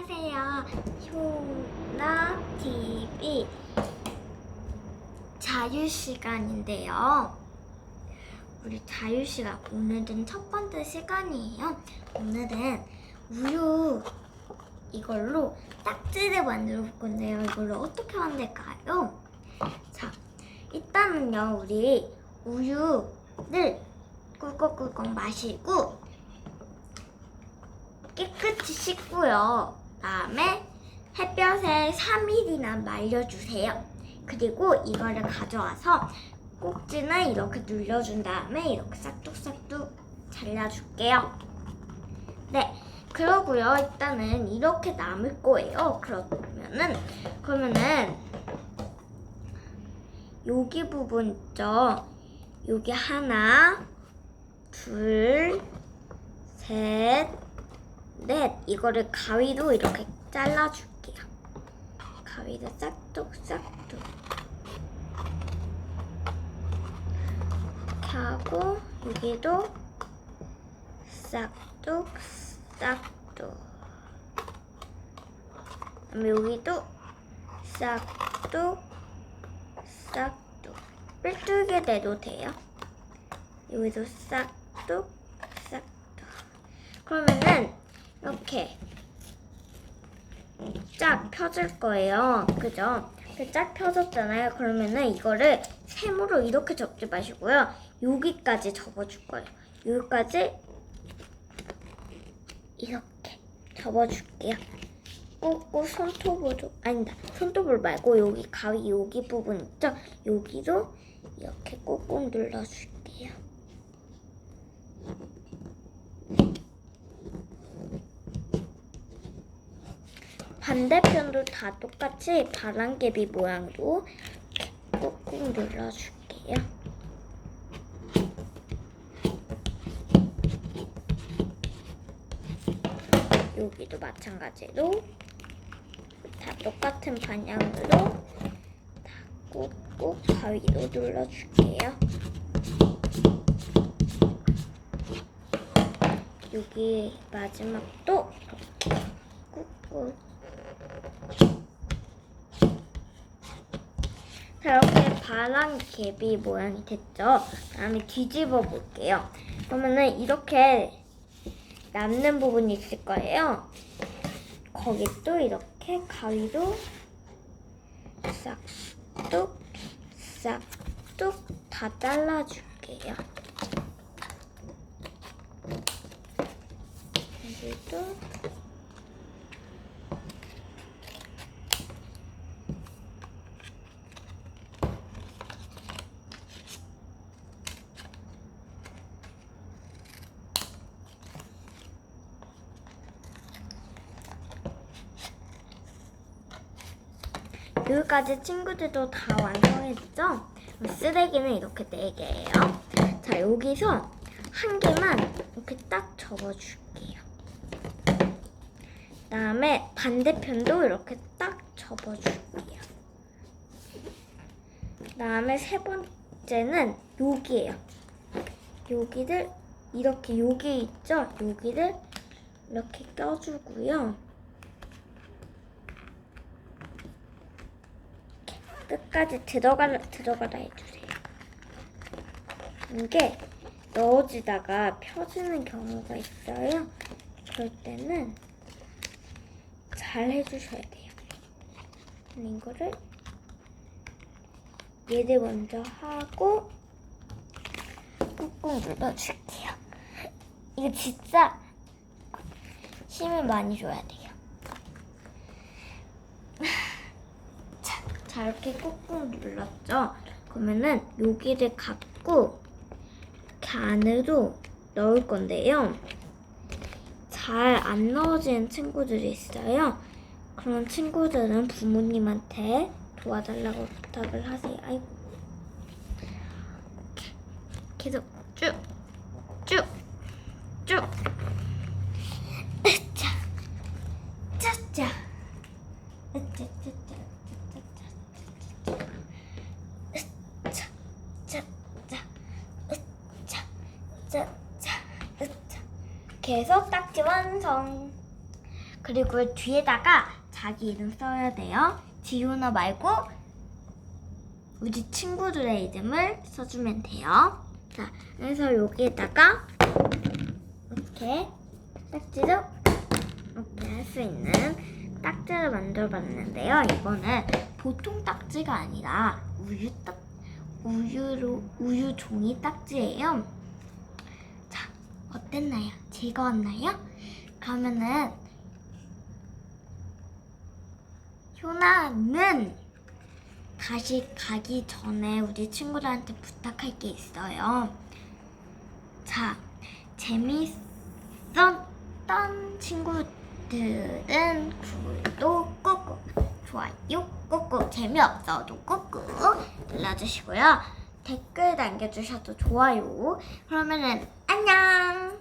안녕하세요. 효나 TV 자유 시간인데요. 우리 자유 시간 오늘은 첫 번째 시간이에요. 오늘은 우유 이걸로 딱지를 만들어 볼 건데요. 이걸로 어떻게 만들까요? 자, 일단은요 우리 우유를 꿀꺽꿀꺽 마시고 깨끗이 씻고요. 다음에 햇볕에 3일이나 말려주세요. 그리고 이거를 가져와서 꼭지는 이렇게 눌러준 다음에 이렇게 싹둑싹둑 잘라줄게요. 네, 그러고요. 일단은 이렇게 남을 거예요. 그러면은 그러면은 여기 부분 있죠. 여기 하나, 둘, 셋, 넷 이거를 가위로 이렇게 잘라줄게요. 가위로 싹둑싹둑 이렇게 하고 여기도 싹둑싹둑 여기도 싹둑싹둑 삐뚤게 내도 돼요. 여기도 싹둑 싹둑 그러면은 이렇게 쫙 펴질 거예요. 그죠? 쫙 펴졌잖아요. 그러면은 이거를 셈으로 이렇게 접지 마시고요. 여기까지 접어줄 거예요. 여기까지 이렇게 접어줄게요. 꾹꾹 손톱으로 아니다 손톱을 말고 여기 가위 여기 부분 있죠? 여기도 이렇게 꾹꾹 눌러줄게요. 반대편도 다 똑같이 바람개비 모양으로 꾹꾹 눌러줄게요. 여기도 마찬가지로 다 똑같은 방향으로 다 꾹꾹 가위로 눌러줄게요. 여기 마지막도 꾹꾹 이렇게 바람 개비 모양이 됐죠? 다음에 뒤집어 볼게요. 그러면은 이렇게 남는 부분이 있을 거예요. 거기 또 이렇게 가위로 싹둑, 싹둑 다 잘라줄게요. 여기도 여기까지 친구들도 다 완성했죠? 쓰레기는 이렇게 4개예요. 자, 여기서 한 개만 이렇게 딱 접어줄게요. 그 다음에 반대편도 이렇게 딱 접어줄게요. 그 다음에 세 번째는 여기예요. 여기를 이렇게 여기 있죠? 여기를 이렇게 껴주고요. 끝까지 들어가라 들어가라 해주세요. 이게 넣어지다가 펴지는 경우가 있어요. 그럴 때는 잘 해주셔야 돼요. 이거를 얘를 먼저 하고 꾹꾹 눌러줄게요. 이거 진짜 힘을 많이 줘야 돼요. 자, 자 이렇게 꾹꾹 눌렀죠? 그러면은 여기를 갖고 이렇게 안으로 넣을 건데요. 잘 안 넣어지는 친구들이 있어요. 그런 친구들은 부모님한테 도와달라고 부탁을 하세요. 아이고. 계속 쭉, 쭉, 쭉. 으짜, 짜짜, 으짜, 짜짜. 으짜, 짜짜, 으짜, 으짜. 계속 딱지 완성. 그리고 뒤에다가 자기 이름 써야 돼요. 지훈아 말고 우리 친구들의 이름을 써주면 돼요. 자, 그래서 여기에다가 이렇게 딱지를 이렇게 할 수 있는 딱지를 만들어 봤는데요. 이거는 보통 딱지가 아니라 우유 딱 우유로 우유 종이 딱지예요. 자, 어땠나요? 즐거웠나요? 그러면은 효나는 다시 가기 전에 우리 친구들한테 부탁할 게 있어요. 자, 재밌었던 친구들은 구독 꾹꾹, 좋아요 꾹꾹, 재미없어도 꾹꾹 눌러주시고요. 댓글 남겨주셔도 좋아요. 그러면은 안녕!